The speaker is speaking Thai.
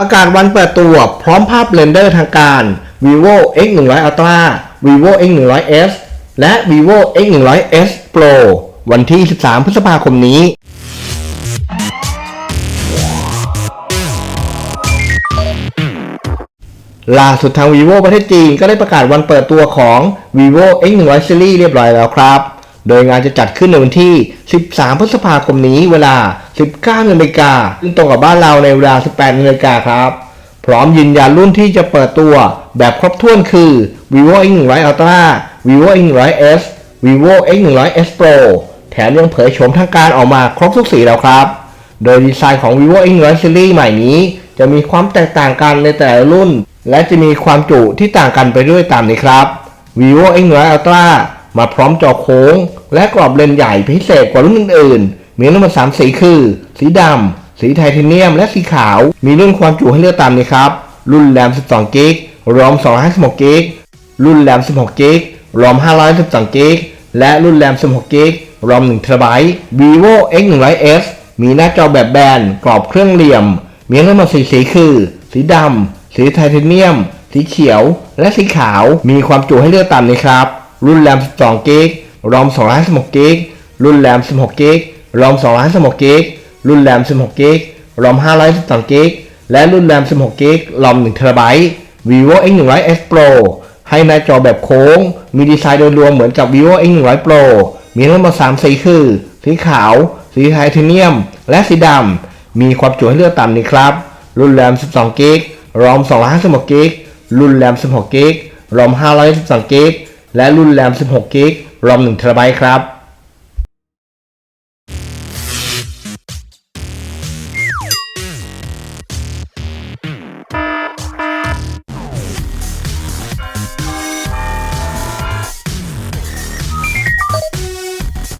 ประกาศวันเปิดตัวพร้อมภาพเรนเดอร์ทางการ vivo x 1 0 0 ultra vivo x 1 0 0 s และ vivo x 1 0 0 s pro วันที่ 13 พฤษภาคมนี้ ล่าสุดทาง vivo ประเทศจีนก็ได้ประกาศวันเปิดตัวของ vivo x 1 0 0 series เรียบร้อยแล้วครับ โดยงานจะจัดขึ้นในวันที่ 13 พฤษภาคมนี้เวลา 19นาฬิกาซึ่งตรงกับบ้านเราในเวลา 18นาฬิกาครับ พร้อมยืนยันรุ่นที่จะเปิดตัวแบบครบถ้วนคือ vivo x 1 0 0 ultra vivo x 1 0 0 s vivo x 1 0 0 s pro แถมยังเผยโฉมทางการออกมาครบทุกสีแล้วครับ โดยดีไซน์ของ vivo x 1 0 0 series ใหม่นี้ จะมีความแตกต่างกันในแต่ละรุ่น และจะมีความจุที่ต่างกันไปด้วยตามนี้ครับ vivo x 1 0 0 ultra มาพร้อมจอโค้ง และกรอบเลนส์ใหญ่พิเศษกว่ารุ่นอื่นๆ มีทั้งหมด3สีคือ สีดำ สีไทเทเนียม และสีขาว มีรุ่นความจุให้เลือกตามนี้ครับ รุ่นแรม 12 กิกรอม 256 กิก รุ่นแรม 16 กิกรอม 512 กิก และรุ่นแรม 16 กิกรอม1 t b vivo x 1 0 0 s มีหน้าจอแบบแบน กรอบเครื่องเหลี่ยม มีทั้งหมดสีสีคือ สีดำ สีไทเทเนียม สีเขียว และสีขาว มีความจุให้เลือกตามนี้ครับ รุ่นแรม 12 กิกรอม256กิกรุ่นแรม 16กิกรอม256กิกรุ่นแรม 16กิกรอม512กิกและรุ่นแรม 16กิกรอม1 t b vivo x 1 0 0 s pro ให้หน้าจอแบบโค้ง มีดีไซน์โดยรวมเหมือนกับ vivo x 1 0 0 pro มีทั้งหมด3สีคือ สีขาว สีไทเทเนียม และสีดำ มีความจุให้เลือกตามนี้ครับ รุ่นแรม 12กิกรอม256กิกรุ่นแรม 16กิกรอม512กิก และรุ่นแรม 16 กิก รอม1 t b ครับ